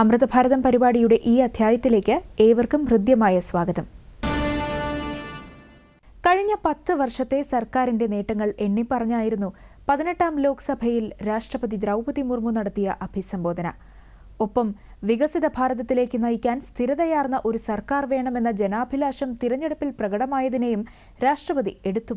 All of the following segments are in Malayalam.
അമൃതഭാരതം പരിപാടിയുടെ ഈ അധ്യായത്തിലേക്ക് ഏവർക്കും ഹൃദ്യമായ സ്വാഗതം. കഴിഞ്ഞ പത്ത് വർഷത്തെ സർക്കാരിന്റെ നേട്ടങ്ങൾ എണ്ണിപ്പറഞ്ഞായിരുന്നു പതിനെട്ടാം ലോക്സഭയിൽ രാഷ്ട്രപതി ദ്രൗപദി മുർമു നടത്തിയ അഭിസംബോധന. ഒപ്പം വികസിത ഭാരതത്തിലേക്ക് നയിക്കാൻ സ്ഥിരതയാർന്ന ഒരു സർക്കാർ വേണമെന്ന ജനാഭിലാഷം തിരഞ്ഞെടുപ്പിൽ പ്രകടമായതിനെയും രാഷ്ട്രപതി എടുത്തു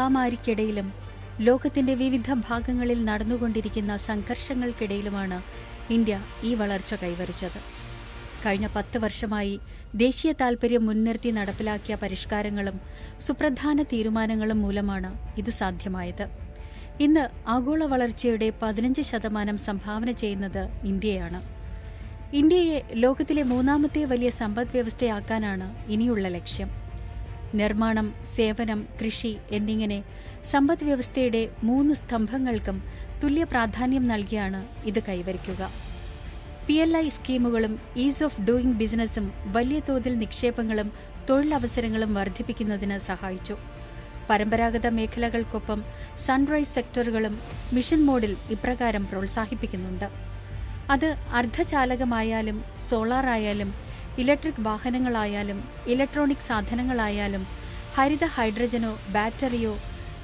മഹാമാരിക്കിടയിലും ലോകത്തിന്റെ വിവിധ ഭാഗങ്ങളിൽ നടന്നുകൊണ്ടിരിക്കുന്ന സംഘർഷങ്ങൾക്കിടയിലുമാണ് ഇന്ത്യ ഈ വളർച്ച കൈവരിച്ചത്. കഴിഞ്ഞ പത്ത് വർഷമായി ദേശീയ താൽപര്യം മുൻനിർത്തി നടപ്പിലാക്കിയ പരിഷ്കാരങ്ങളും സുപ്രധാന തീരുമാനങ്ങളും മൂലമാണ് ഇത് സാധ്യമായത്. ഇന്ന് ആഗോള വളർച്ചയുടെ പതിനഞ്ച് ശതമാനം സംഭാവന ചെയ്യുന്നത് ഇന്ത്യയാണ്. ഇന്ത്യയെ ലോകത്തിലെ മൂന്നാമത്തെ വലിയ സമ്പദ്വ്യവസ്ഥയാക്കാനാണ് ഇനിയുള്ള ലക്ഷ്യം. നിർമ്മാണം സേവനം കൃഷി എന്നിങ്ങനെ സമ്പദ് വ്യവസ്ഥയുടെ മൂന്ന് സ്തംഭങ്ങൾക്കും തുല്യ പ്രാധാന്യം നൽകിയാണ് ഇത് കൈവരിക്കുക. പി എൽ ഐ സ്കീമുകളും ഈസ് ഓഫ് ഡൂയിങ് ബിസിനസ്സും വലിയ തോതിൽ നിക്ഷേപങ്ങളും തൊഴിലവസരങ്ങളും വർദ്ധിപ്പിക്കുന്നതിന് സഹായിച്ചു. പരമ്പരാഗത മേഖലകൾക്കൊപ്പം സൺറൈസ് സെക്ടറുകളും മിഷൻ മോഡിൽ ഇപ്രകാരം പ്രോത്സാഹിപ്പിക്കുന്നുണ്ട്. അത് അർദ്ധചാലകമായാലും സോളാർ ആയാലും ഇലക്ട്രിക് വാഹനങ്ങളായാലും ഇലക്ട്രോണിക് സാധനങ്ങളായാലും ഹരിത ഹൈഡ്രജനോ ബാറ്ററിയോ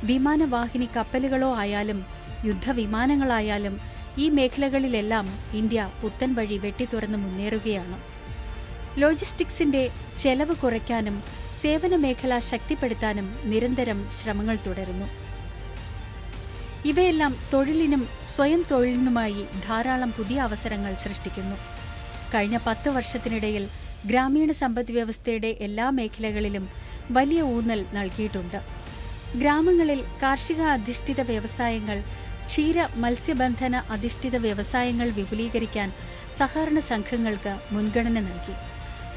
വിമാനവാഹിനി കപ്പലുകളോ ആയാലും യുദ്ധവിമാനങ്ങളായാലും ഈ മേഖലകളിലെല്ലാം ഇന്ത്യ പുത്തൻ വഴി വെട്ടിത്തുറന്ന് മുന്നേറുകയാണ്. ലോജിസ്റ്റിക്സിന്റെ ചെലവ് കുറയ്ക്കാനും സേവന മേഖല ശക്തിപ്പെടുത്താനും നിരന്തരം ശ്രമങ്ങൾ തുടരുന്നു. ഇവയെല്ലാം തൊഴിലിനും സ്വയം തൊഴിലിനുമായി ധാരാളം പുതിയ അവസരങ്ങൾ സൃഷ്ടിക്കുന്നു. കഴിഞ്ഞ പത്ത് വർഷത്തിനിടയിൽ ഗ്രാമീണ സമ്പദ് വ്യവസ്ഥയുടെ എല്ലാ മേഖലകളിലും വലിയ ഊന്നൽ നൽകിയിട്ടുണ്ട്. ഗ്രാമങ്ങളിൽ കാർഷിക അധിഷ്ഠിത വ്യവസായങ്ങൾ ക്ഷീര മത്സ്യബന്ധന അധിഷ്ഠിത വ്യവസായങ്ങൾ വിപുലീകരിക്കാൻ സഹകരണ സംഘങ്ങൾക്ക് മുൻഗണന നൽകി.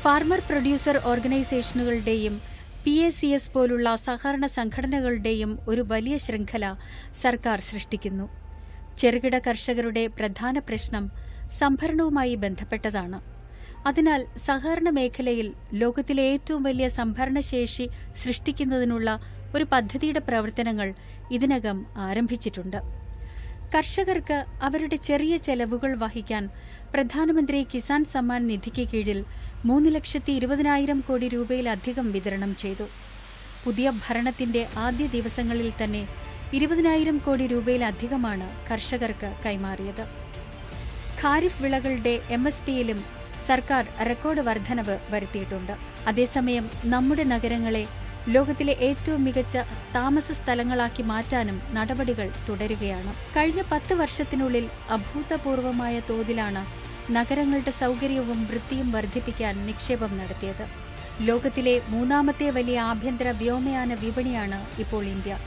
ഫാർമർ പ്രൊഡ്യൂസർ ഓർഗനൈസേഷനുകളുടെയും പി എ സി എസ് പോലുള്ള സഹകരണ സംഘടനകളുടെയും ഒരു വലിയ ശൃംഖല സർക്കാർ സൃഷ്ടിക്കുന്നു. ചെറുകിട കർഷകരുടെ പ്രധാന പ്രശ്നം സംഭരണവുമായി ബന്ധപ്പെട്ടതാണ്. അതിനാൽ സഹകരണ മേഖലയിൽ ലോകത്തിലെ ഏറ്റവും വലിയ സംഭരണശേഷി സൃഷ്ടിക്കുന്നതിനുള്ള ഒരു പദ്ധതിയുടെ പ്രവർത്തനങ്ങൾ ഇതിനകം ആരംഭിച്ചിട്ടുണ്ട്. കർഷകർക്ക് അവരുടെ ചെറിയ ചെലവുകൾ വഹിക്കാൻ പ്രധാനമന്ത്രി കിസാൻ സമ്മാൻ നിധിക്ക് കീഴിൽ മൂന്ന് ലക്ഷത്തി ഇരുപതിനായിരം കോടി രൂപയിലധികം വിതരണം ചെയ്തു. പുതിയ ഭരണത്തിന്റെ ആദ്യ ദിവസങ്ങളിൽ തന്നെ ഇരുപതിനായിരം കോടി രൂപയിലധികമാണ് കർഷകർക്ക് കൈമാറിയത്. ഖാരിഫ് വിളകളുടെ എം എസ് പിയിലും സർക്കാർ റെക്കോർഡ് വർധനവ് വരുത്തിയിട്ടുണ്ട്. അതേസമയം നമ്മുടെ നഗരങ്ങളെ ലോകത്തിലെ ഏറ്റവും മികച്ച താമസ സ്ഥലങ്ങളാക്കി മാറ്റാനും നടപടികൾ തുടരുകയാണ്. കഴിഞ്ഞ പത്ത് വർഷത്തിനുള്ളിൽ അഭൂതപൂർവമായ തോതിലാണ് നഗരങ്ങളുടെ സൗകര്യവും വൃത്തിയും വർദ്ധിപ്പിക്കാൻ നിക്ഷേപം നടത്തിയത്. ലോകത്തിലെ മൂന്നാമത്തെ വലിയ ആഭ്യന്തര വ്യോമയാന വിപണിയാണ് ഇപ്പോൾ ഇന്ത്യ.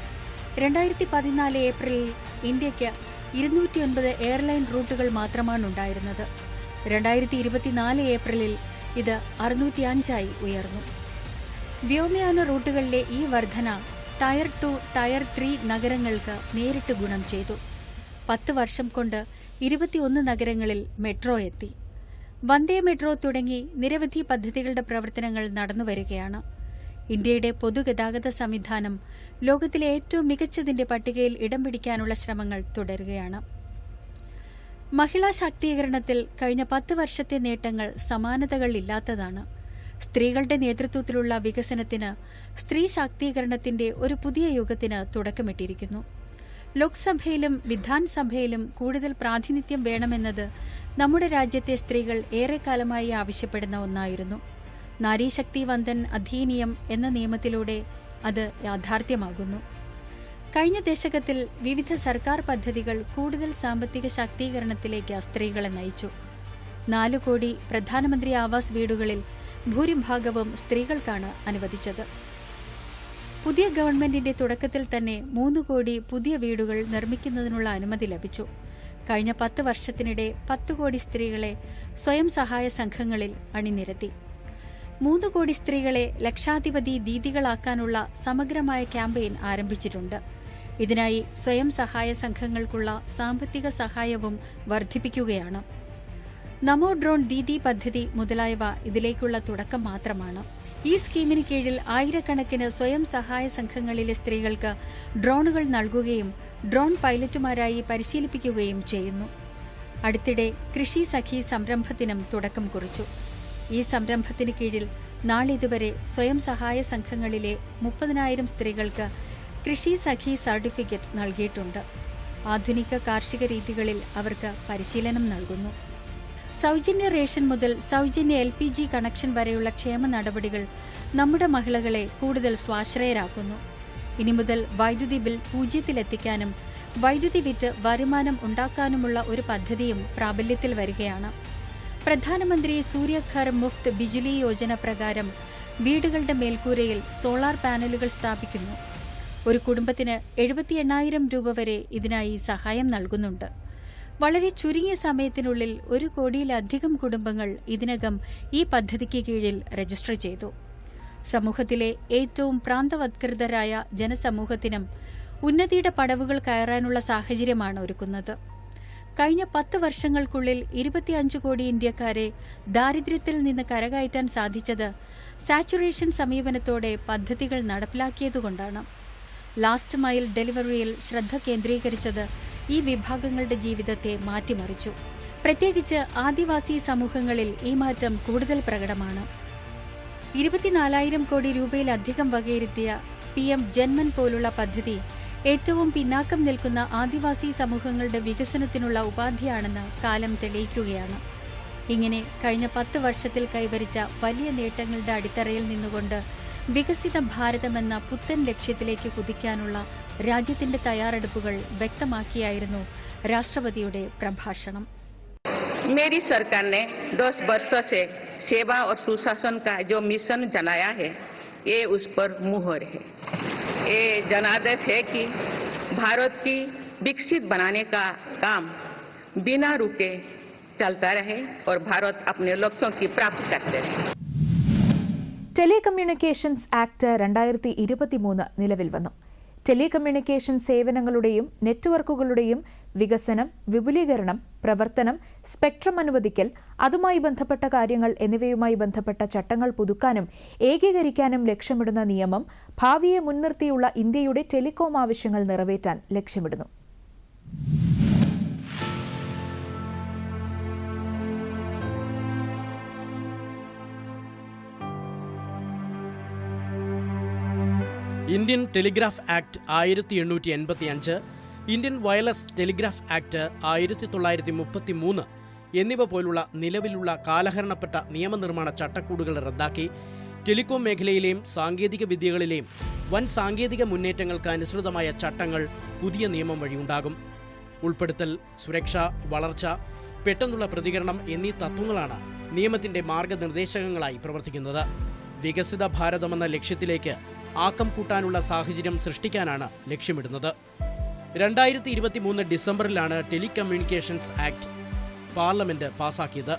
രണ്ടായിരത്തി പതിനാല് ഏപ്രിലിൽ ഇന്ത്യയ്ക്ക് ഇരുന്നൂറ്റിയൊൻപത് എയർലൈൻ റൂട്ടുകൾ മാത്രമാണ് ഉണ്ടായിരുന്നത് രണ്ടായിരത്തി ഇരുപത്തിനാല് ഏപ്രിലിൽ ഇത് അറുന്നൂറ്റി അഞ്ചായി ഉയർന്നു. വ്യോമയാന റൂട്ടുകളിലെ ഈ വർധന ടയർ ടു ടയർ ത്രീ നഗരങ്ങൾക്ക് നേരിട്ട് ഗുണം ചെയ്തു. പത്ത് വർഷം കൊണ്ട് ഇരുപത്തിയൊന്ന് നഗരങ്ങളിൽ മെട്രോ എത്തി. വന്ദേ മെട്രോ തുടങ്ങി നിരവധി പദ്ധതികളുടെ പ്രവർത്തനങ്ങൾ നടന്നുവരികയാണ് ഇന്ത്യയുടെ പൊതുഗതാഗത സംവിധാനം ലോകത്തിലെ ഏറ്റവും മികച്ചതിന്റെ പട്ടികയിൽ ഇടം പിടിക്കാനുള്ള ശ്രമങ്ങൾ തുടരുകയാണ്. മഹിളാ ശാക്തീകരണത്തിൽ കഴിഞ്ഞ പത്ത് വർഷത്തെ നേട്ടങ്ങൾ സമാനതകളില്ലാത്തതാണ്. സ്ത്രീകളുടെ നേതൃത്വത്തിലുള്ള വികസനത്തിന് സ്ത്രീ ശാക്തീകരണത്തിന്റെ ഒരു പുതിയ യുഗത്തിന് തുടക്കമിട്ടിരിക്കുന്നു. ലോക്സഭയിലും വിധാൻസഭയിലും കൂടുതൽ പ്രാതിനിധ്യം വേണമെന്നത് നമ്മുടെ രാജ്യത്തെ സ്ത്രീകൾ ഏറെക്കാലമായി ആവശ്യപ്പെടുന്ന ഒന്നായിരുന്നു. നാരീശക്തി വന്ദൻ അധീനിയം എന്ന നിയമത്തിലൂടെ അത് യാഥാർത്ഥ്യമാകുന്നു. കഴിഞ്ഞ ദശകത്തിൽ വിവിധ സർക്കാർ പദ്ധതികൾ കൂടുതൽ സാമ്പത്തിക ശാക്തീകരണത്തിലേക്ക് സ്ത്രീകളെ നയിച്ചു. നാലു കോടി പ്രധാനമന്ത്രി ആവാസ് വീടുകളിൽ ഭൂരിഭാഗവും സ്ത്രീകൾക്കാണ് അനുവദിച്ചത്. പുതിയ ഗവൺമെന്റിന്റെ തുടക്കത്തിൽ തന്നെ മൂന്ന് കോടി പുതിയ വീടുകൾ നിർമ്മിക്കുന്നതിനുള്ള അനുമതി ലഭിച്ചു. കഴിഞ്ഞ പത്ത് വർഷത്തിനിടെ പത്ത് കോടി സ്ത്രീകളെ സ്വയം സഹായ സംഘങ്ങളിൽ അണിനിരത്തി. മൂന്ന് കോടി സ്ത്രീകളെ ലക്ഷാധിപതി ദീദികളാക്കാനുള്ള സമഗ്രമായ ക്യാമ്പയിൻ ആരംഭിച്ചിട്ടുണ്ട്. ഇതിനായി സ്വയം സഹായ സംഘങ്ങൾക്കുള്ള സാമ്പത്തിക സഹായവും വർദ്ധിപ്പിക്കുകയാണ്. നമോ ഡ്രോൺ ദീദി പദ്ധതി മുതലായവ ഇതിലേക്കുള്ള തുടക്കം മാത്രമാണ്. ഈ സ്കീമിന് കീഴിൽ ആയിരക്കണക്കിന് സ്വയം സഹായ സംഘങ്ങളിലെ സ്ത്രീകൾക്ക് ഡ്രോണുകൾ നൽകുകയും ഡ്രോൺ പൈലറ്റുമാരായി പരിശീലിപ്പിക്കുകയും ചെയ്യുന്നു. അടുത്തിടെ കൃഷി സഖി സംരംഭത്തിനും തുടക്കം കുറിച്ചു. ഈ സംരംഭത്തിന് കീഴിൽ നാളിതുവരെ സ്വയം സഹായ സംഘങ്ങളിലെ മുപ്പതിനായിരം സ്ത്രീകൾക്ക് കൃഷി സഖി സർട്ടിഫിക്കറ്റ് നൽകിയിട്ടുണ്ട്. ആധുനിക കാർഷിക രീതികളിൽ അവർക്ക് പരിശീലനം നൽകുന്നു. സൗജന്യ റേഷൻ മുതൽ സൗജന്യ എൽ പി ജി കണക്ഷൻ വരെയുള്ള ക്ഷേമ നടപടികൾ നമ്മുടെ മഹിളകളെ കൂടുതൽ സ്വാശ്രയരാക്കുന്നു. ഇനി മുതൽ വൈദ്യുതി ബിൽ പൂജ്യത്തിലെത്തിക്കാനും വൈദ്യുതി വിറ്റ് വരുമാനം ഉണ്ടാക്കാനുമുള്ള ഒരു പദ്ധതിയും പ്രാബല്യത്തിൽ വരികയാണ്. പ്രധാനമന്ത്രി സൂര്യഘർ മുഫ്ത് ബിജ്ലി യോജന പ്രകാരം വീടുകളുടെ മേൽക്കൂരയിൽ സോളാർ പാനലുകൾ സ്ഥാപിക്കുന്നു. ഒരു കുടുംബത്തിന് എഴുപത്തി എണ്ണായിരം രൂപ വരെ ഇതിനായി സഹായം നൽകുന്നുണ്ട്. വളരെ ചുരുങ്ങിയ സമയത്തിനുള്ളിൽ ഒരു കോടിയിലധികം കുടുംബങ്ങൾ ഇതിനകം ഈ പദ്ധതിക്ക് കീഴിൽ രജിസ്റ്റർ ചെയ്തു. സമൂഹത്തിലെ ഏറ്റവും പ്രാന്തവത്കൃതരായ ജനസമൂഹത്തിനും ഉന്നതിയുടെ പടവുകൾ കയറാനുള്ള സാഹചര്യമാണ് ഒരുക്കുന്നത്. കഴിഞ്ഞ പത്ത് വർഷങ്ങൾക്കുള്ളിൽ ഇരുപത്തിയഞ്ച് കോടി ഇന്ത്യക്കാരെ ദാരിദ്ര്യത്തിൽ നിന്ന് കരകയറ്റാൻ സാധിച്ചത് സാച്ചുറേഷൻ സമീപനത്തോടെ പദ്ധതികൾ നടപ്പിലാക്കിയതുകൊണ്ടാണ്. ലാസ്റ്റ് മൈൽ ഡെലിവറിയിൽ ശ്രദ്ധ കേന്ദ്രീകരിച്ചത് ഈ വിഭാഗങ്ങളുടെ ജീവിതത്തെ മാറ്റിമറിച്ചു. പ്രത്യേകിച്ച് ആദിവാസി സമൂഹങ്ങളിൽ ഈ മാറ്റം കൂടുതൽ പ്രകടമാണ്. ഇരുപത്തിനാലായിരം കോടി രൂപയിലധികം വകയിരുത്തിയ പി എം ജന്മൻ പോലുള്ള പദ്ധതി ഏറ്റവും പിന്നാക്കം നിൽക്കുന്ന ആദിവാസി സമൂഹങ്ങളുടെ വികസനത്തിനുള്ള ഉപാധിയാണെന്ന് കാലം തെളിയിക്കുകയാണ്. ഇങ്ങനെ കഴിഞ്ഞ പത്ത് വർഷത്തിൽ കൈവരിച്ച വലിയ നേട്ടങ്ങളുടെ അടിത്തറയിൽ നിന്നുകൊണ്ട് വികസിത ഭാരതമെന്ന പുത്തൻ ലക്ഷ്യത്തിലേക്ക് കുതിക്കാനുള്ള രാജ്യത്തിന്റെ തയ്യാറെടുപ്പുകൾ വ്യക്തമാക്കിയായിരുന്നു രാഷ്ട്രപതിയുടെ പ്രഭാഷണം मेरी सरकार ने 10 वर्षों से सेवा और सुशासन का जो मिशन जनाया है ये उस पर मुहर है ये जनादेश है कि भारत की विकसित बनाने का काम बिना रुके चलता रहे और भारत अपने लक्ष्यों की प्राप्ति करते रहे ടെലികമ്മ്യൂണിക്കേഷൻസ് ആക്ട് രണ്ടായിരത്തി ഇരുപത്തിമൂന്ന് നിലവിൽ വന്നു. ടെലികമ്മ്യൂണിക്കേഷൻ സേവനങ്ങളുടെയും നെറ്റ്വർക്കുകളുടെയും വികസനം വിപുലീകരണം പ്രവർത്തനം സ്പെക്ട്രം അനുവദിക്കൽ അതുമായി ബന്ധപ്പെട്ട കാര്യങ്ങൾ എന്നിവയുമായി ബന്ധപ്പെട്ട ചട്ടങ്ങൾ പുതുക്കാനും ഏകീകരിക്കാനും ലക്ഷ്യമിടുന്ന നിയമം ഭാവിയെ മുൻനിർത്തിയുള്ള ഇന്ത്യയുടെ ടെലികോം ആവശ്യങ്ങൾ നിറവേറ്റാൻ ലക്ഷ്യമിടുന്നു. ഇന്ത്യൻ ടെലിഗ്രാഫ് ആക്ട് ആയിരത്തി എണ്ണൂറ്റി എൺപത്തി അഞ്ച് ഇന്ത്യൻ വയർലെസ് ടെലിഗ്രാഫ് ആക്ട് ആയിരത്തി തൊള്ളായിരത്തി മുപ്പത്തി മൂന്ന് എന്നിവ പോലുള്ള നിലവിലുള്ള കാലഹരണപ്പെട്ട നിയമനിർമ്മാണ ചട്ടക്കൂടുകൾ റദ്ദാക്കി ടെലികോം മേഖലയിലെയും സാങ്കേതിക വിദ്യകളിലെയും വൻ സാങ്കേതിക മുന്നേറ്റങ്ങൾക്ക് അനുസൃതമായ ചട്ടങ്ങൾ പുതിയ നിയമം വഴിയുണ്ടാകും. ഉൾപ്പെടുത്തൽ സുരക്ഷ വളർച്ച പെട്ടെന്നുള്ള പ്രതികരണം എന്നീ തത്വങ്ങളാണ് നിയമത്തിന്റെ മാർഗനിർദ്ദേശകങ്ങളായി പ്രവർത്തിക്കുന്നത്. വികസിത ഭാരതമെന്ന ലക്ഷ്യത്തിലേക്ക് ആക്കം കൂട്ടാനുള്ള സാഹചര്യം സൃഷ്ടിക്കാനാണ് ലക്ഷ്യമിടുന്നത്. രണ്ടായിരത്തി ഇരുപത്തി മൂന്ന് ഡിസംബറിലാണ് ടെലികമ്മ്യൂണിക്കേഷൻസ് ആക്ട് പാർലമെന്റ് പാസാക്കിയത്.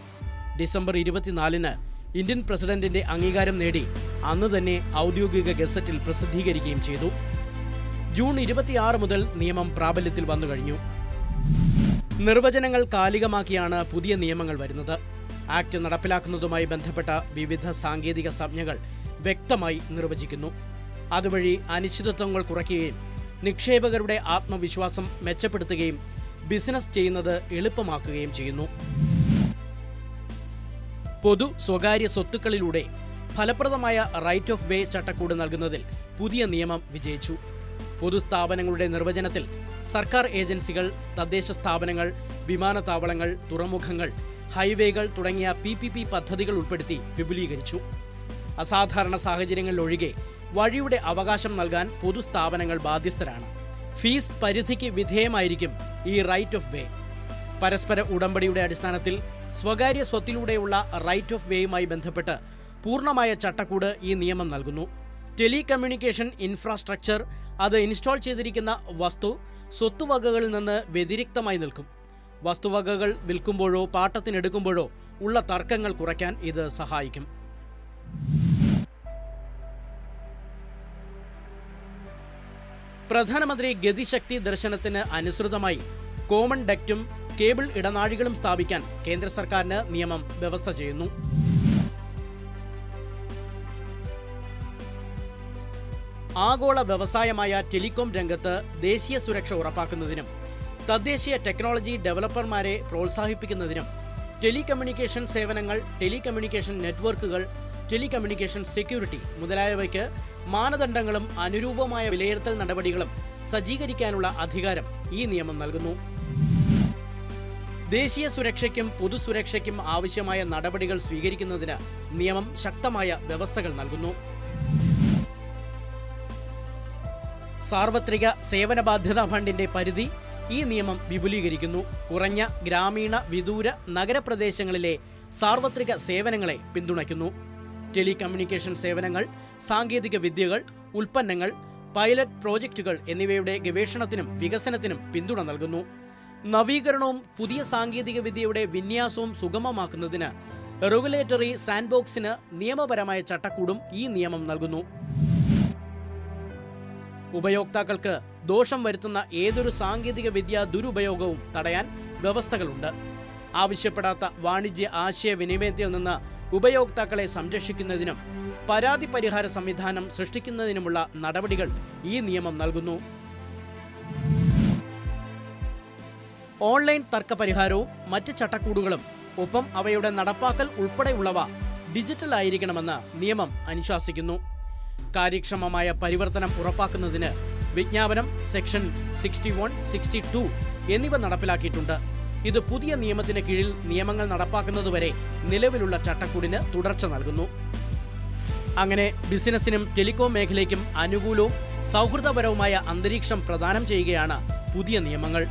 ഡിസംബർ ഇരുപത്തിനാലിന് ഇന്ത്യൻ പ്രസിഡന്റിന്റെ അംഗീകാരം നേടി അന്ന് തന്നെ ഔദ്യോഗിക ഗസറ്റിൽ പ്രസിദ്ധീകരിക്കുകയും ചെയ്തു. ജൂൺ ഇരുപത്തിയാറ് മുതൽ നിയമം പ്രാബല്യത്തിൽ വന്നു കഴിഞ്ഞു. നിർവചനങ്ങൾ കാലികമാക്കിയാണ് പുതിയ നിയമങ്ങൾ വരുന്നത്. ആക്ട് നടപ്പിലാക്കുന്നതുമായി ബന്ധപ്പെട്ട വിവിധ സാങ്കേതിക സംജ്ഞകൾ വ്യക്തമായി നിർവചിക്കുന്നു. അതുവഴി അനിശ്ചിതത്വങ്ങൾ കുറയ്ക്കുകയും നിക്ഷേപകരുടെ ആത്മവിശ്വാസം മെച്ചപ്പെടുത്തുകയും ബിസിനസ് ചെയ്യുന്നത് എളുപ്പമാക്കുകയും ചെയ്യുന്നു. പൊതു സ്വകാര്യ സ്വത്തുക്കളിലൂടെ ഫലപ്രദമായ റൈറ്റ് ഓഫ് വേ ചട്ടക്കൂട് നൽകുന്നതിൽ പുതിയ നിയമം വിജയിച്ചു. പൊതുസ്ഥാപനങ്ങളുടെ നിർവചനത്തിൽ സർക്കാർ ഏജൻസികൾ തദ്ദേശ സ്ഥാപനങ്ങൾ വിമാനത്താവളങ്ങൾ തുറമുഖങ്ങൾ ഹൈവേകൾ തുടങ്ങിയ പി പി പി പദ്ധതികൾ ഉൾപ്പെടുത്തി വിപുലീകരിച്ചു. അസാധാരണ സാഹചര്യങ്ങളിലൊഴികെ വഴിയുടെ അവകാശം നൽകാൻ പൊതുസ്ഥാപനങ്ങൾ ബാധ്യസ്ഥരാണ്. ഫീസ് പരിധിക്ക് വിധേയമായിരിക്കും ഈ റൈറ്റ് ഓഫ് വേ പരസ്പര ഉടമ്പടിയുടെ അടിസ്ഥാനത്തിൽ സ്വകാര്യ സ്വത്തിലൂടെയുള്ള റൈറ്റ് ഓഫ് വേയുമായി ബന്ധപ്പെട്ട് പൂർണമായ ചട്ടക്കൂട് ഈ നിയമം നൽകുന്നു. ടെലികമ്മ്യൂണിക്കേഷൻ ഇൻഫ്രാസ്ട്രക്ചർ അത് ഇൻസ്റ്റാൾ ചെയ്തിരിക്കുന്ന വസ്തു സ്വത്തുവകകളിൽ നിന്ന് വ്യതിരിക്തമായി നിൽക്കും. വസ്തുവകകൾ വിൽക്കുമ്പോഴോ പാട്ടത്തിനെടുക്കുമ്പോഴോ ഉള്ള തർക്കങ്ങൾ കുറയ്ക്കാൻ ഇത് സഹായിക്കും. പ്രധാനമന്ത്രി ഗതിശക്തി ദർശനത്തിന് അനുസൃതമായി കോമൺ ഡക്റ്റും കേബിൾ ഇടനാഴികളും സ്ഥാപിക്കാൻ കേന്ദ്ര സർക്കാരിന് നിയമം വ്യവസ്ഥ ചെയ്യുന്നു. ആഗോള വ്യവസായമായ ടെലികോം രംഗത്ത് ദേശീയ സുരക്ഷ ഉറപ്പാക്കുന്നതിനും തദ്ദേശീയ ടെക്നോളജി ഡെവലപ്പർമാരെ പ്രോത്സാഹിപ്പിക്കുന്നതിനും ടെലികമ്മ്യൂണിക്കേഷൻ സേവനങ്ങൾ ടെലികമ്മ്യൂണിക്കേഷൻ നെറ്റ്വർക്കുകൾ ടെലികമ്മ്യൂണിക്കേഷൻ സെക്യൂരിറ്റി മുതലായവയ്ക്ക് മാനദണ്ഡങ്ങളും അനുരൂപമായ വിലയിരുത്തൽ നടപടികളും സജ്ജീകരിക്കാനുള്ള അധികാരം ഈ നിയമം നൽകുന്നു. ദേശീയ സുരക്ഷയ്ക്കും പൊതുസുരക്ഷയ്ക്കും ആവശ്യമായ നടപടികൾ സ്വീകരിക്കുന്നതിന് നിയമം ശക്തമായ വ്യവസ്ഥകൾ നൽകുന്നു. സാർവത്രിക സേവന ബാധ്യതാ ഫണ്ടിന്റെ പരിധി ഈ നിയമം വിപുലീകരിക്കുന്നു. കുറഞ്ഞ ഗ്രാമീണ വിദൂര നഗരപ്രദേശങ്ങളിലെ സാർവത്രിക സേവനങ്ങളെ പിന്തുണയ്ക്കുന്നു. ടെലികമ്മ്യൂണിക്കേഷൻ സേവനങ്ങൾ സാങ്കേതിക വിദ്യകൾ ഉൽപ്പന്നങ്ങൾ പൈലറ്റ് പ്രോജക്റ്റുകൾ എന്നിവയുടെ ഗവേഷണത്തിനും വികസനത്തിനും പിന്തുണ നൽകുന്നു. നവീകരണവും പുതിയ സാങ്കേതിക വിദ്യയുടെ വിന്യാസവും സുഗമമാക്കുന്നതിന് റെഗുലേറ്ററി സാൻഡ്ബോക്സിന് നിയമപരമായ ചട്ടക്കൂടും ഈ നിയമം നൽകുന്നു. ഉപയോക്താക്കൾക്ക് ദോഷം വരുത്തുന്ന ഏതൊരു സാങ്കേതിക വിദ്യ ദുരുപയോഗവും തടയാൻ വ്യവസ്ഥകളുണ്ട്. ആവശ്യപ്പെടാത്ത വാണിജ്യ ആശയവിനിമയത്തിൽ നിന്ന് ഉപയോക്താക്കളെ സംരക്ഷിക്കുന്നതിനും പരാതി പരിഹാര സംവിധാനം സൃഷ്ടിക്കുന്നതിനുമുള്ള നടപടികൾ ഈ നിയമം നൽകുന്നു. ഓൺലൈൻ തർക്ക പരിഹാരവും മറ്റ് ചട്ടക്കൂടുകളും ഒപ്പം അവയുടെ നടപ്പാക്കൽ ഉൾപ്പെടെയുള്ളവ ഡിജിറ്റൽ ആയിരിക്കണമെന്ന് നിയമം അനുശാസിക്കുന്നു. കാര്യക്ഷമമായ പരിവർത്തനം ഉറപ്പാക്കുന്നതിന് വിജ്ഞാപനം section sixty one sixty two എന്നിവ നടപ്പിലാക്കിയിട്ടുണ്ട്. ഇത് പുതിയ നിയമത്തിന് കീഴിൽ നിയമങ്ങൾ നടപ്പാക്കുന്നതുവരെ നിലവിലുള്ള ചട്ടക്കൂടിന് തുടർച്ച നൽകുന്നു. അങ്ങനെ ബിസിനസിനും ടെലികോം മേഖലയ്ക്കും അനുകൂലവും സൗഹൃദപരവുമായ അന്തരീക്ഷം പ്രദാനം ചെയ്യുകയാണ് പുതിയ നിയമങ്ങൾ.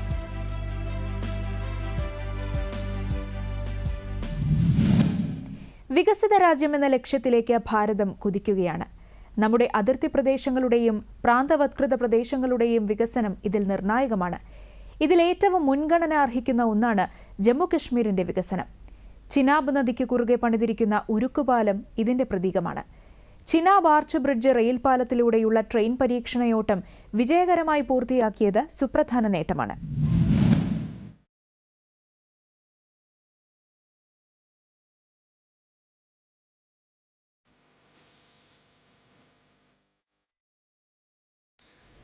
വികസിത രാജ്യമെന്ന ലക്ഷ്യത്തിലേക്ക് ഭാരതം കുതിക്കുകയാണ്. നമ്മുടെ അതിർത്തി പ്രദേശങ്ങളുടെയും പ്രാന്തവത്കൃത പ്രദേശങ്ങളുടെയും വികസനം ഇതിൽ നിർണായകമാണ്. ഇതിൽ ഏറ്റവും മുൻഗണന അർഹിക്കുന്ന ഒന്നാണ് ജമ്മുകശ്മീരിന്റെ വികസനം. ചിനാബ് നദിക്ക് കുറുകെ പണിതിരിക്കുന്ന ഉരുക്കുപാലം ഇതിന്റെ പ്രതീകമാണ്. ചിനാബ് ആർച്ച് ബ്രിഡ്ജ് റെയിൽ പാലത്തിലൂടെയുള്ള ട്രെയിൻ പരീക്ഷണയോട്ടം വിജയകരമായി പൂർത്തിയാക്കിയത് സുപ്രധാന നേട്ടമാണ്.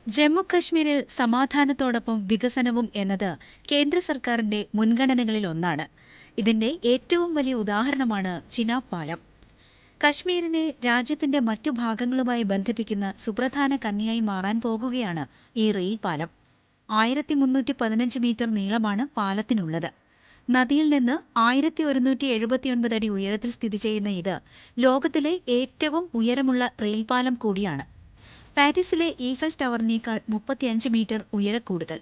ജമ്മു കശ്മീരിൽ സമാധാനത്തോടൊപ്പം വികസനവും എന്നത് കേന്ദ്ര സർക്കാരിന്റെ മുൻഗണനകളിൽ ഒന്നാണ് ഇതിന്റെ ഏറ്റവും വലിയ ഉദാഹരണമാണ് ചിനാബ് പാലം കശ്മീരിനെ രാജ്യത്തിന്റെ മറ്റു ഭാഗങ്ങളുമായി ബന്ധിപ്പിക്കുന്ന സുപ്രധാന കണ്ണിയായി മാറാൻ പോകുകയാണ് ഈ റെയിൽ പാലം. ആയിരത്തി മുന്നൂറ്റി പതിനഞ്ച് മീറ്റർ നീളമാണ് പാലത്തിനുള്ളത്. നദിയിൽ നിന്ന് ആയിരത്തി ഒരുന്നൂറ്റി എഴുപത്തിയൊൻപത് അടി ഉയരത്തിൽ സ്ഥിതി ചെയ്യുന്ന ഇത് ലോകത്തിലെ ഏറ്റവും ഉയരമുള്ള റെയിൽ പാലം കൂടിയാണ്. പാരീസിലെ ഈഫൽ ടവറിനേക്കാൾ മുപ്പത്തിയഞ്ച് മീറ്റർ ഉയരക്കൂടുതൽ.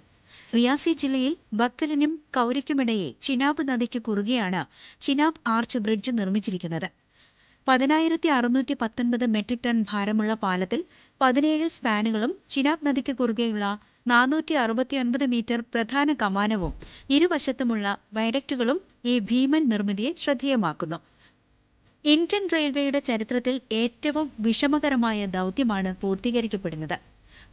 റിയാസി ജില്ലയിൽ ബക്കലിനും കൗരിക്കുമിടയെ ചിനാബ് നദിക്ക് കുറുകെയാണ് ചിനാബ് ആർച്ച് ബ്രിഡ്ജ് നിർമ്മിച്ചിരിക്കുന്നത്. പതിനായിരത്തി അറുന്നൂറ്റി പത്തൊൻപത് മെട്രിക് ടൺ ഭാരമുള്ള പാലത്തിൽ പതിനേഴ് സ്പാനുകളും ചിനാബ് നദിക്ക് കുറുകെയുള്ള നാനൂറ്റി അറുപത്തിയൊൻപത് മീറ്റർ പ്രധാന കമാനവും ഇരുവശത്തുമുള്ള വയഡക്റ്റുകളും ഈ ഭീമൻ നിർമ്മിതിയെ ശ്രദ്ധേയമാക്കുന്നു. ഇന്ത്യൻ റെയിൽവേയുടെ ചരിത്രത്തിൽ ഏറ്റവും വിഷമകരമായ ദൗത്യമാണ് പൂർത്തീകരിക്കപ്പെടുന്നത്.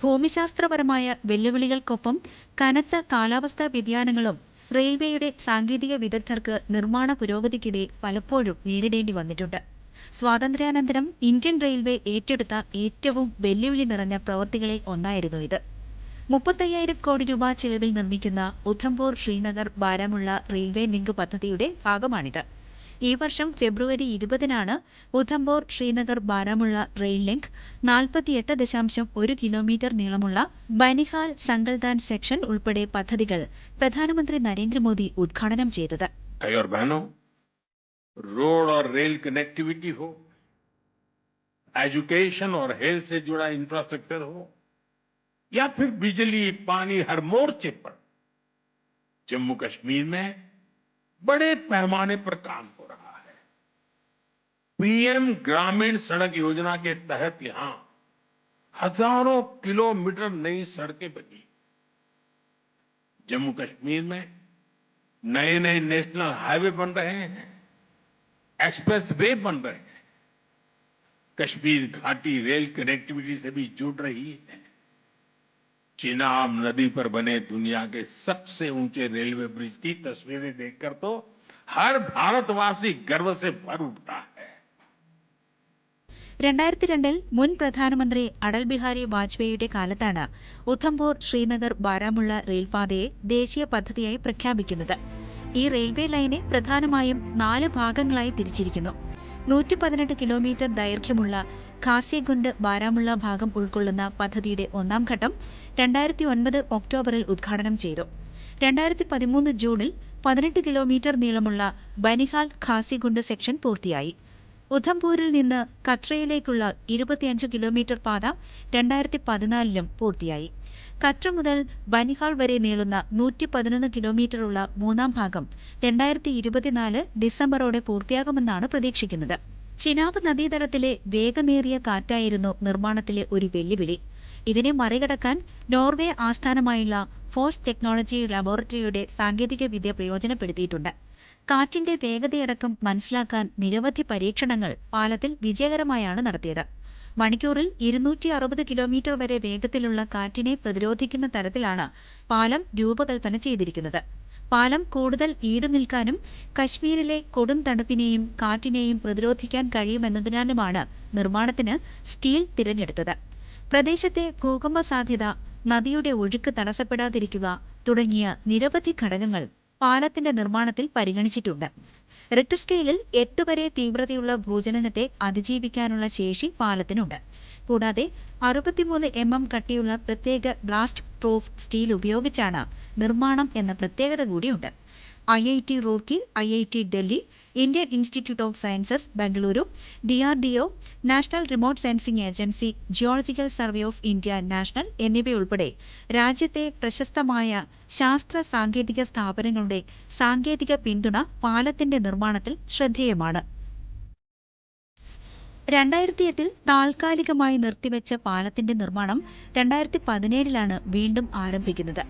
ഭൂമിശാസ്ത്രപരമായ വെല്ലുവിളികൾക്കൊപ്പം കനത്ത കാലാവസ്ഥാ വ്യതിയാനങ്ങളും റെയിൽവേയുടെ സാങ്കേതിക വിദഗ്ധർക്ക് നിർമ്മാണ പുരോഗതിക്കിടെ പലപ്പോഴും നേരിടേണ്ടി വന്നിട്ടുണ്ട്. സ്വാതന്ത്ര്യാനന്തരം ഇന്ത്യൻ റെയിൽവേ ഏറ്റെടുത്ത ഏറ്റവും വെല്ലുവിളി നിറഞ്ഞ പ്രവൃത്തികളിൽ ഒന്നായിരുന്നു ഇത്. മുപ്പത്തയ്യായിരം കോടി രൂപ ചെലവിൽ നിർമ്മിക്കുന്ന ഉധംപൂർ ശ്രീനഗർ ബാരാമുള്ള റെയിൽവേ ലിങ്ക് പദ്ധതിയുടെ ഭാഗമാണിത്. ഈ വർഷം ഫെബ്രുവരി ഇരുപതിനാണ് ഉധംപൂർ ശ്രീനഗർ ബാരാമുള്ള റെയിൽ ലിങ്ക് നാൽപ്പത്തിയെട്ട് ദശാംശം ഒരു കിലോമീറ്റർ നീളമുള്ള ബനിഹാൽ സങ്കൽദാൻ സെക്ഷൻ ഉൾപ്പെടെ പദ്ധതികൾ പ്രധാനമന്ത്രി നരേന്ദ്രമോദി ഉദ്ഘാടനം ചെയ്തത് भाई और बहनों रोड और रेल कनेक्टिविटी हो एजुकेशन और हेल्थ से जुड़ा इंफ्रास्ट्रक्चर हो या फिर बिजली पानी हर मोर्चे पर जम्मू कश्मीर में बड़े पैमाने पर काम हो रहा है। पीएम ग्रामीण सड़क योजना के तहत यहाँ हज़ारों किलोमीटर नई सड़कें बनी। जम्मू कश्मीर में नए नए नेशनल हाईवे बन रहे हैं, एक्सप्रेस वे बन रहे हैं। कश्मीर घाटी रेल कनेक्टिविटी से भी जुड़ रही है। चिनाब नदी पर बने दुनिया के सबसे ऊंचे रेलवे ब्रिज की तस्वीरें देखकर तो हर भारतवासी गर्व से भर उठता है രണ്ടായിരത്തി രണ്ടിൽ മുൻ പ്രധാനമന്ത്രി അടൽ ബിഹാരി വാജ്പേയിയുടെ കാലത്താണ് ഉധംപൂർ ശ്രീനഗർ ബാരാമുള്ള റെയിൽപാതയെ ദേശീയ പദ്ധതിയായി പ്രഖ്യാപിക്കുന്നത് ഈ റെയിൽവേ ലൈനെ പ്രധാനമായും നാല് ഭാഗങ്ങളായി തിരിച്ചിരിക്കുന്നു നൂറ്റി പതിനെട്ട് കിലോമീറ്റർ ദൈർഘ്യമുള്ള ഖാസിഗുണ്ട് ബാരാമുള്ള ഭാഗം ഉൾക്കൊള്ളുന്ന പദ്ധതിയുടെ ഒന്നാം ഘട്ടം രണ്ടായിരത്തി ഒൻപത് ഒക്ടോബറിൽ ഉദ്ഘാടനം ചെയ്തു. രണ്ടായിരത്തി പതിമൂന്ന് ജൂണിൽ പതിനെട്ട് കിലോമീറ്റർ നീളമുള്ള ബനിഹാൽ ഖാസിഗുണ്ട് സെക്ഷൻ പൂർത്തിയായി. ഉധംപൂരിൽ നിന്ന് കത്രയിലേക്കുള്ള ഇരുപത്തിയഞ്ച് കിലോമീറ്റർ പാത രണ്ടായിരത്തി പതിനാലിലും പൂർത്തിയായി. കത്ര മുതൽ ബനിഹാൾ വരെ നീളുന്ന നൂറ്റി പതിനൊന്ന് കിലോമീറ്ററുള്ള മൂന്നാം ഭാഗം രണ്ടായിരത്തി ഇരുപത്തിനാല് ഡിസംബറോടെ പൂർത്തിയാകുമെന്നാണ് പ്രതീക്ഷിക്കുന്നത്. ചിനാബ് നദീതടത്തിലെ വേഗമേറിയ കാറ്റായിരുന്നു നിർമ്മാണത്തിലെ ഒരു വെല്ലുവിളി. ഇതിനെ മറികടക്കാൻ നോർവേ ആസ്ഥാനമായുള്ള ഫോഴ്സ് ടെക്നോളജി ലബോറട്ടറിയുടെ സാങ്കേതിക വിദ്യ പ്രയോജനപ്പെടുത്തിയിട്ടുണ്ട്. കാറ്റിന്റെ വേഗതയടക്കം മനസ്സിലാക്കാൻ നിരവധി പരീക്ഷണങ്ങൾ പാലത്തിൽ വിജയകരമായാണ് നടത്തിയത്. മണിക്കൂറിൽ ഇരുന്നൂറ്റി അറുപത് കിലോമീറ്റർ വരെ വേഗത്തിലുള്ള കാറ്റിനെ പ്രതിരോധിക്കുന്ന തരത്തിലാണ് പാലം രൂപകൽപ്പന ചെയ്തിരിക്കുന്നത്. പാലം കൂടുതൽ ഈടുനിൽക്കാനും കശ്മീരിലെ കൊടും തണുപ്പിനെയും കാറ്റിനെയും പ്രതിരോധിക്കാൻ കഴിയുമെന്നതിനാലുമാണ് നിർമ്മാണത്തിന് സ്റ്റീൽ തിരഞ്ഞെടുത്തത്. പ്രദേശത്തെ ഭൂകമ്പ സാധ്യത നദിയുടെ ഒഴുക്ക് തടസ്സപ്പെടാതിരിക്കുക തുടങ്ങിയ നിരവധി ഘടകങ്ങൾ പാലത്തിന്റെ നിർമ്മാണത്തിൽ പരിഗണിച്ചിട്ടുണ്ട്. റിക്ടർ സ്കെയിലിൽ എട്ട് വരെ തീവ്രതയുള്ള ഭൂചലനത്തെ അതിജീവിക്കാനുള്ള ശേഷി പാലത്തിനുണ്ട്. കൂടാതെ അറുപത്തിമൂന്ന് എം എം കട്ടിയുള്ള പ്രത്യേക ബ്ലാസ്റ്റ് പ്രൂഫ് സ്റ്റീൽ ഉപയോഗിച്ചാണ് നിർമ്മാണം എന്ന പ്രത്യേകത കൂടിയുണ്ട്. I I T Roorkee I I T Delhi Indian Institute of Sciences Bengaluru D R D O National Remote Sensing Agency Geological Survey of India National എന്നിവയുൾപ്പെടെ രാജ്യത്തെ പ്രശസ്തമായ ശാസ്ത്ര സാങ്കേതിക സ്ഥാപനങ്ങളുടെ സാങ്കേതിക പിന്തുണ പാലത്തിന്റെ നിർമ്മാണത്തിൽ ശ്രദ്ധേയമാണ്. രണ്ടായിരത്തി എട്ടിൽ താൽക്കാലികമായി നിർത്തിവെച്ച പാലത്തിന്റെ നിർമ്മാണം രണ്ടായിരത്തി പതിനേഴിലാണ് വീണ്ടും ആരംഭിക്കുന്നത്.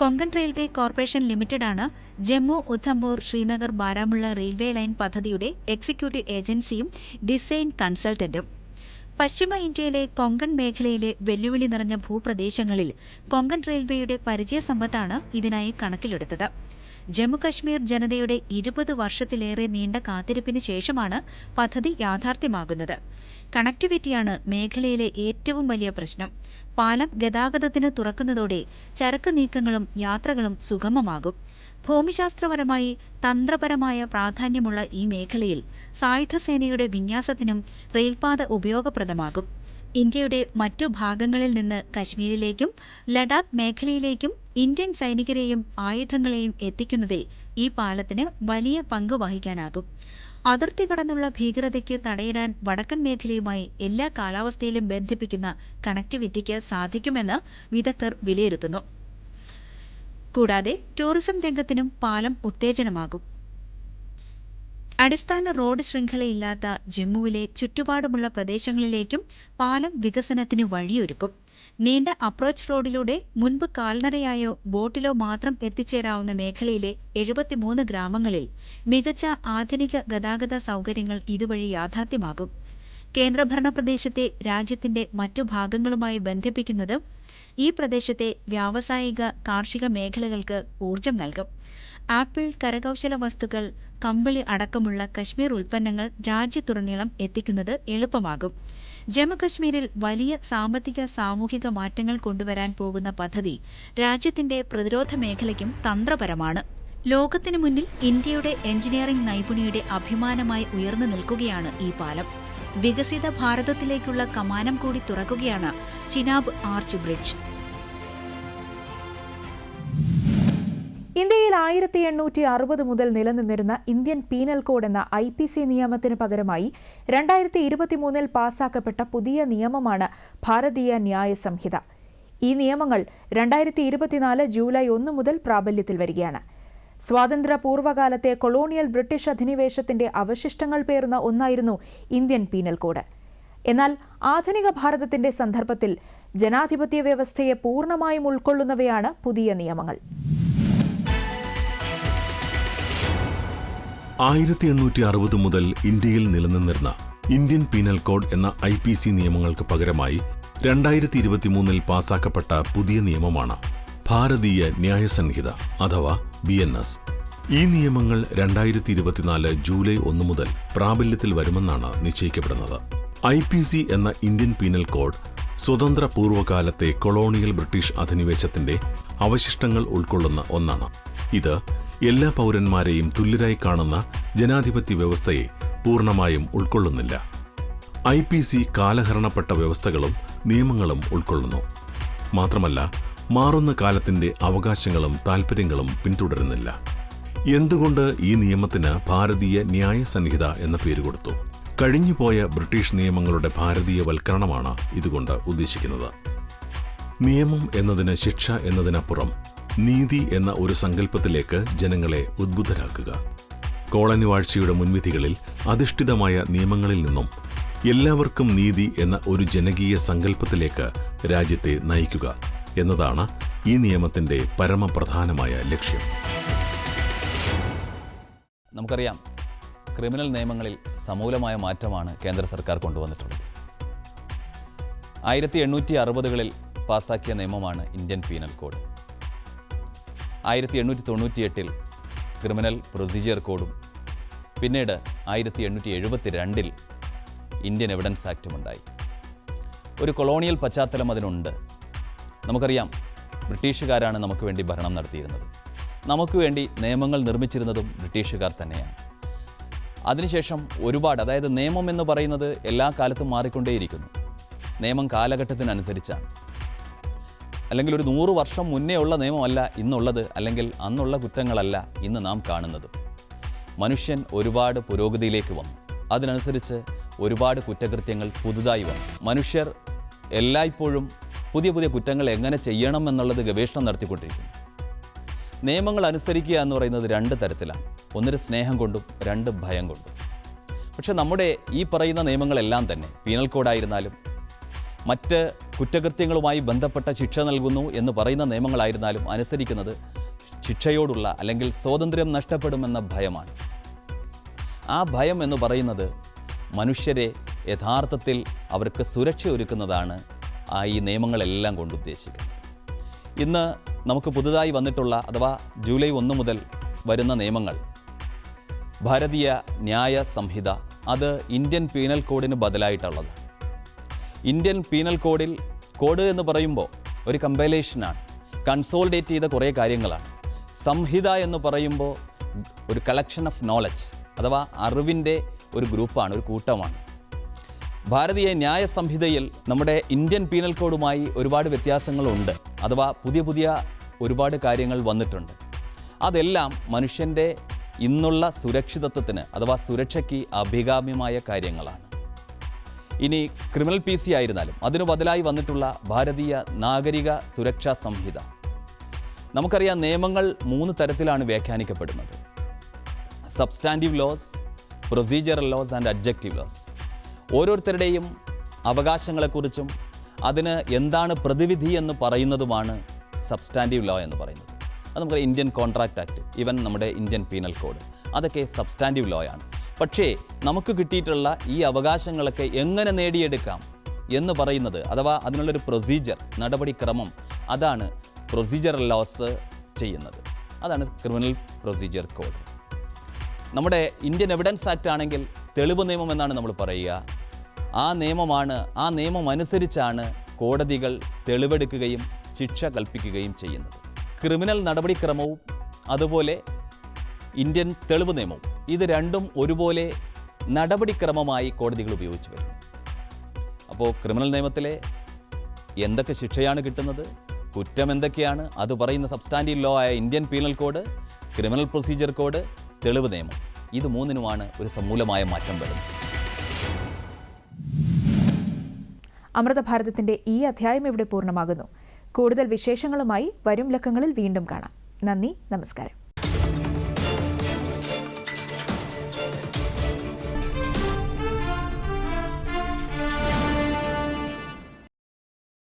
കൊങ്കൺ റെയിൽവേ കോർപ്പറേഷൻ ലിമിറ്റഡാണ് ജമ്മു ഉധംപൂർ ശ്രീനഗർ ബാരാമുള്ള റെയിൽവേ ലൈൻ പദ്ധതിയുടെ എക്സിക്യൂട്ടീവ് ഏജൻസിയും ഡിസൈൻ കൺസൾട്ടന്റും. പശ്ചിമ ഇന്ത്യയിലെ കൊങ്കൺ മേഖലയിലെ വെല്ലുവിളി നിറഞ്ഞ ഭൂപ്രദേശങ്ങളിൽ കൊങ്കൺ റെയിൽവേയുടെ പരിചയസമ്പത്താണ് ഇതിനായി കണക്കിലെടുത്തത്. ജമ്മുകശ്മീർ ജനതയുടെ ഇരുപത് വർഷത്തിലേറെ നീണ്ട കാത്തിരിപ്പിന് ശേഷമാണ് പദ്ധതി യാഥാർത്ഥ്യമാകുന്നത്. കണക്ടിവിറ്റിയാണ് മേഖലയിലെ ഏറ്റവും വലിയ പ്രശ്നം. പാലം ഗതാഗതത്തിന് തുറക്കുന്നതോടെ ചരക്ക് നീക്കങ്ങളും യാത്രകളും സുഗമമാകും. ഭൂമിശാസ്ത്രപരമായി തന്ത്രപരമായ പ്രാധാന്യമുള്ള ഈ മേഖലയിൽ സായുധസേനയുടെ വിന്യാസത്തിനും റെയിൽപാത ഉപയോഗപ്രദമാകും. ഇന്ത്യയുടെ മറ്റു ഭാഗങ്ങളിൽ നിന്ന് കശ്മീരിലേക്കും ലഡാക്ക് മേഖലയിലേക്കും ഇന്ത്യൻ സൈനികരെയും ആയുധങ്ങളെയും എത്തിക്കുന്നതിൽ ഈ പാലത്തിന് വലിയ പങ്ക് വഹിക്കാനാകും. അതിർത്തി കടന്നുള്ള ഭീകരതയ്ക്ക് തടയിടാൻ വടക്കൻ മേഖലയുമായി എല്ലാ കാലാവസ്ഥയിലും ബന്ധിപ്പിക്കുന്ന കണക്ടിവിറ്റിക്ക് സാധിക്കുമെന്ന് വിദഗ്ധർ വിലയിരുത്തുന്നു. കൂടാതെ ടൂറിസം രംഗത്തിനും പാലം ഉത്തേജനമാകും. അടിസ്ഥാന റോഡ് ശൃംഖലയില്ലാത്ത ജമ്മുവിലെ ചുറ്റുപാടുമുള്ള പ്രദേശങ്ങളിലേക്കും പാലം വികസനത്തിന് വഴിയൊരുക്കും. നീണ്ട അപ്രോച്ച് റോഡിലൂടെ മുൻപ് കാൽനടയായോ ബോട്ടിലോ മാത്രം എത്തിച്ചേരാവുന്ന മേഖലയിലെ എഴുപത്തിമൂന്ന് ഗ്രാമങ്ങളിൽ മികച്ച ആധുനിക ഗതാഗത സൗകര്യങ്ങൾ ഇതുവഴി യാഥാർത്ഥ്യമാകും. കേന്ദ്രഭരണ പ്രദേശത്തെ രാജ്യത്തിന്റെ മറ്റു ഭാഗങ്ങളുമായി ബന്ധിപ്പിക്കുന്നത് ഈ പ്രദേശത്തെ വ്യാവസായിക കാർഷിക മേഖലകൾക്ക് ഊർജം നൽകും. ആപ്പിൾ കരകൗശല വസ്തുക്കൾ കമ്പിളി അടക്കമുള്ള കശ്മീർ ഉൽപ്പന്നങ്ങൾ രാജ്യത്തുടനീളം എത്തിക്കുന്നത് എളുപ്പമാകും. ജമ്മുകശ്മീരിൽ വലിയ സാമ്പത്തിക സാമൂഹിക മാറ്റങ്ങൾ കൊണ്ടുവരാൻ പോകുന്ന പദ്ധതി രാജ്യത്തിന്റെ പ്രതിരോധ മേഖലയ്ക്കും തന്ത്രപരമാണ്. ലോകത്തിനു മുന്നിൽ ഇന്ത്യയുടെ എഞ്ചിനീയറിംഗ് നൈപുണിയുടെ അഭിമാനമായി ഉയർന്നു നിൽക്കുകയാണ് ഈ പാലം. വികസിത ഭാരതത്തിലേക്കുള്ള കമാനം കൂടി തുറക്കുകയാണ് ചിനാബ് ആർച്ച് ബ്രിഡ്ജ്. ആയിരത്തി എണ്ണൂറ്റി അറുപത് മുതൽ നിലനിന്നിരുന്ന ഇന്ത്യൻ പീനൽ കോഡ് എന്ന ഐ പി സി നിയമത്തിന് പകരമായി രണ്ടായിരത്തി ഇരുപത്തിമൂന്നിൽ പാസാക്കപ്പെട്ട പുതിയ നിയമമാണ് ഭാരതീയ ന്യായ സംഹിത. ഈ നിയമങ്ങൾ രണ്ടായിരത്തി ഇരുപത്തിനാല് ജൂലൈ ഒന്ന് മുതൽ പ്രാബല്യത്തിൽ വരികയാണ്. സ്വാതന്ത്ര്യ പൂർവകാലത്തെ കൊളോണിയൽ ബ്രിട്ടീഷ് അധിനിവേശത്തിന്റെ അവശിഷ്ടങ്ങൾ പേറുന്ന ഒന്നായിരുന്നു ഇന്ത്യൻ പീനൽ കോഡ്. എന്നാൽ ആധുനിക ഭാരതത്തിന്റെ സന്ദർഭത്തിൽ ജനാധിപത്യ വ്യവസ്ഥയെ പൂർണമായും ഉൾക്കൊള്ളുന്നവയാണ് പുതിയ നിയമങ്ങൾ. ആയിരത്തി എണ്ണൂറ്റി അറുപത് മുതൽ ഇന്ത്യയിൽ നിലനിന്നിരുന്ന ഇന്ത്യൻ പീനൽ കോഡ് എന്ന ഐ പി സി നിയമങ്ങൾക്ക് പകരമായി രണ്ടായിരത്തി ഇരുപത്തിമൂന്നിൽ പാസാക്കപ്പെട്ട പുതിയ നിയമമാണ് ഭാരതീയ ന്യായ സംഹിത അഥവാ ബി എൻ എസ്. ഈ നിയമങ്ങൾ രണ്ടായിരത്തി ഇരുപത്തിനാല് ജൂലൈ ഒന്ന് മുതൽ പ്രാബല്യത്തിൽ വരുമെന്നാണ് നിശ്ചയിക്കപ്പെടുന്നത്. ഐ പി സി എന്ന ഇന്ത്യൻ പീനൽ കോഡ് സ്വതന്ത്ര പൂർവകാലത്തെ കൊളോണിയൽ ബ്രിട്ടീഷ് അധിനിവേശത്തിന്റെ അവശിഷ്ടങ്ങൾ ഉൾക്കൊള്ളുന്ന ഒന്നാണ്. ഇത് എല്ലാ പൗരന്മാരെയും തുല്യരായി കാണുന്ന ജനാധിപത്യ വ്യവസ്ഥയെ പൂർണമായും ഉൾക്കൊള്ളുന്നില്ല. ഐ പി സി കാലഹരണപ്പെട്ട വ്യവസ്ഥകളും നിയമങ്ങളും ഉൾക്കൊള്ളുന്നു. മാത്രമല്ല മാറുന്ന കാലത്തിന്റെ അവകാശങ്ങളും താൽപ്പര്യങ്ങളും പിന്തുടരുന്നില്ല. എന്തുകൊണ്ട് ഈ നിയമത്തിന് ഭാരതീയ ന്യായ സംഹിത എന്ന പേര് കൊടുത്തു? കഴിഞ്ഞുപോയ ബ്രിട്ടീഷ് നിയമങ്ങളുടെ ഭാരതീയവൽക്കരണമാണ് ഇതുകൊണ്ട് ഉദ്ദേശിക്കുന്നത്. നിയമം എന്നതിന് ശിക്ഷ എന്നതിനപ്പുറം നീതി എന്ന ഒരു സങ്കല്പത്തിലേക്ക് ജനങ്ങളെ ഉദ്ബുദ്ധരാക്കുക. കോളനി വാഴ്ചയുടെ മുൻവിധികളിൽ അധിഷ്ഠിതമായ നിയമങ്ങളിൽ നിന്നും എല്ലാവർക്കും നീതി എന്ന ഒരു ജനകീയ സങ്കല്പത്തിലേക്ക് രാജ്യത്തെ നയിക്കുക എന്നതാണ് ഈ നിയമത്തിന്റെ പരമപ്രധാനമായ ലക്ഷ്യം. നമുക്കറിയാം ക്രിമിനൽ നിയമങ്ങളിൽ സമൂലമായ മാറ്റമാണ് കേന്ദ്ര സർക്കാർ കൊണ്ടുവന്നിട്ടുള്ളത്. ആയിരത്തി എണ്ണൂറ്റി അറുപതുകളിൽ പാസാക്കിയ നിയമമാണ് ഇന്ത്യൻ പീനൽ കോഡ്. ആയിരത്തി എണ്ണൂറ്റി തൊണ്ണൂറ്റിയെട്ടിൽ ക്രിമിനൽ പ്രൊസീജിയർ കോഡും പിന്നീട് ആയിരത്തി എണ്ണൂറ്റി എഴുപത്തി രണ്ടിൽ ഇന്ത്യൻ എവിഡൻസ് ആക്റ്റും ഉണ്ടായി ഒരു കൊളോണിയൽ പശ്ചാത്തലം അതിനുണ്ട്. നമുക്കറിയാം ബ്രിട്ടീഷുകാരാണ് നമുക്ക് വേണ്ടി ഭരണം നടത്തിയിരുന്നത്. നമുക്ക് വേണ്ടി നിയമങ്ങൾ നിർമ്മിച്ചിരുന്നതും ബ്രിട്ടീഷുകാർ തന്നെയാണ്. അതിനുശേഷം ഒരുപാട് അതായത് നിയമം എന്ന് പറയുന്നത് എല്ലാ കാലത്തും മാറിക്കൊണ്ടേയിരിക്കുന്നു. നിയമം കാലഘട്ടത്തിനനുസരിച്ചാണ്. അല്ലെങ്കിൽ ഒരു നൂറ് വർഷം മുന്നേ ഉള്ള നിയമമല്ല ഇന്നുള്ളത് അല്ലെങ്കിൽ അന്നുള്ള കുറ്റങ്ങളല്ല ഇന്ന് നാം കാണുന്നത്. മനുഷ്യൻ ഒരുപാട് പുരോഗതിയിലേക്ക് വന്നു. അതിനനുസരിച്ച് ഒരുപാട് കുറ്റകൃത്യങ്ങൾ പുതുതായി വന്നു. മനുഷ്യർ എല്ലായ്പ്പോഴും പുതിയ പുതിയ കുറ്റങ്ങൾ എങ്ങനെ ചെയ്യണം എന്നുള്ളത് ഗവേഷണം നടത്തിക്കൊണ്ടിരിക്കുന്നു. നിയമങ്ങൾ അനുസരിക്കുക എന്ന് പറയുന്നത് രണ്ട് തരത്തിലാണ്. ഒന്നൊരു സ്നേഹം കൊണ്ടും രണ്ട് ഭയം കൊണ്ടും. പക്ഷേ നമ്മുടെ ഈ പറയുന്ന നിയമങ്ങളെല്ലാം തന്നെ പീനൽ കോഡായിരുന്നാലും മറ്റ് കുറ്റകൃത്യങ്ങളുമായി ബന്ധപ്പെട്ട ശിക്ഷ നൽകുന്നു എന്ന് പറയുന്ന നിയമങ്ങളായിരുന്നാലും അനുസരിക്കുന്നത് ശിക്ഷയോടുള്ള അല്ലെങ്കിൽ സ്വാതന്ത്ര്യം നഷ്ടപ്പെടുമെന്ന ഭയമാണ്. ആ ഭയം എന്ന് പറയുന്നത് മനുഷ്യരെ യഥാർത്ഥത്തിൽ അവർക്ക് സുരക്ഷ ഒരുക്കുന്നതാണ് ആ ഈ നിയമങ്ങളെല്ലാം കൊണ്ട് ഉദ്ദേശിക്കുന്നത്. ഇന്ന് നമുക്ക് പുതുതായി വന്നിട്ടുള്ള അഥവാ ജൂലൈ ഒന്ന് മുതൽ വരുന്ന നിയമങ്ങൾ ഭാരതീയ ന്യായ സംഹിത അത് ഇന്ത്യൻ പീനൽ കോഡിന് ബദലായിട്ടുള്ളതാണ്. ഇന്ത്യൻ പീനൽ കോഡിൽ കോഡ് എന്ന് പറയുമ്പോൾ ഒരു കമ്പൈലേഷനാണ് കൺസോൾഡേറ്റ് ചെയ്ത കുറേ കാര്യങ്ങളാണ്. സംഹിത എന്ന് പറയുമ്പോൾ ഒരു കളക്ഷൻ ഓഫ് നോളജ് അഥവാ അറിവിന്റെ ഒരു ഗ്രൂപ്പാണ് ഒരു കൂട്ടമാണ്. ഭാരതീയ ന്യായ സംഹിതയിൽ നമ്മുടെ ഇന്ത്യൻ പീനൽ കോഡുമായി ഒരുപാട് വ്യത്യാസങ്ങളുണ്ട് അഥവാ പുതിയ പുതിയ ഒരുപാട് കാര്യങ്ങൾ വന്നിട്ടുണ്ട്. അതെല്ലാം മനുഷ്യന്റെ ഇന്നുള്ള സുരക്ഷിതത്വത്തിന് അഥവാ സുരക്ഷയ്ക്ക് അഭികാമ്യമായ കാര്യങ്ങളാണ്. ഇനി ക്രിമിനൽ പി സി ആയിരുന്നാലും അതിനു ബദലായി വന്നിട്ടുള്ള ഭാരതീയ നാഗരിക സുരക്ഷാ സംഹിത. നമുക്കറിയാം നിയമങ്ങൾ മൂന്ന് തരത്തിലാണ് വ്യാഖ്യാനിക്കപ്പെടുന്നത്. Substantive laws procedural laws and adjective laws ഓരോരുത്തരുടെയും അവകാശങ്ങളെക്കുറിച്ചും അതിന് എന്താണ് പ്രതിവിധി എന്ന് പറയുന്നതുമാണ് സബ്സ്റ്റാന്റീവ് ലോ എന്ന് പറയുന്നത്. അത് നമുക്ക് ഇന്ത്യൻ കോൺട്രാക്ട് ആക്ട് ഈവൻ നമ്മുടെ ഇന്ത്യൻ പീനൽ കോഡ് അതൊക്കെ സബ്സ്റ്റാന്റീവ് ലോയാണ് പക്ഷേ നമുക്ക് കിട്ടിയിട്ടുള്ള ഈ അവകാശങ്ങളൊക്കെ എങ്ങനെ നേടിയെടുക്കാം എന്ന് പറയുന്നത് അഥവാ അതിനുള്ളൊരു പ്രൊസീജിയർ നടപടിക്രമം അതാണ് പ്രൊസീജിയർ ലോസ് ചെയ്യുന്നത്. അതാണ് ക്രിമിനൽ പ്രൊസീജിയർ കോഡ് നമ്മുടെ ഇന്ത്യൻ എവിഡൻസ് ആക്ട് ആണെങ്കിൽ തെളിവ് നിയമം എന്നാണ് നമ്മൾ പറയുക. ആ നിയമമാണ് ആ നിയമം അനുസരിച്ചാണ് കോടതികൾ തെളിവെടുക്കുകയും ശിക്ഷ കൽപ്പിക്കുകയും ചെയ്യുന്നത്. ക്രിമിനൽ നടപടിക്രമവും അതുപോലെ ഇന്ത്യൻ തെളിവ് നിയമവും. ഇത് രണ്ടും ഒരുപോലെ നടപടിക്രമമായി കോടതികൾ ഉപയോഗിച്ച് വരുന്നു. അപ്പോൾ ക്രിമിനൽ നിയമത്തിലെ എന്തൊക്കെ ശിക്ഷയാണ് കിട്ടുന്നത് കുറ്റം എന്തൊക്കെയാണ് അത് പറയുന്ന സബ്സ്റ്റാൻഡീവ് ലോ ആയ Indian penal code criminal procedure code തെളിവ് നിയമം. ഇത് മൂന്നിനുമാണ് ഒരു സമൂലമായ മാറ്റം വരുന്നത്. അമൃതഭാരതത്തിന്റെ ഈ അധ്യായം ഇവിടെ പൂർണമാകുന്നു. കൂടുതൽ വിശേഷങ്ങളുമായി വരും ലക്കങ്ങളിൽ വീണ്ടും കാണാം. നന്ദി നമസ്കാരം.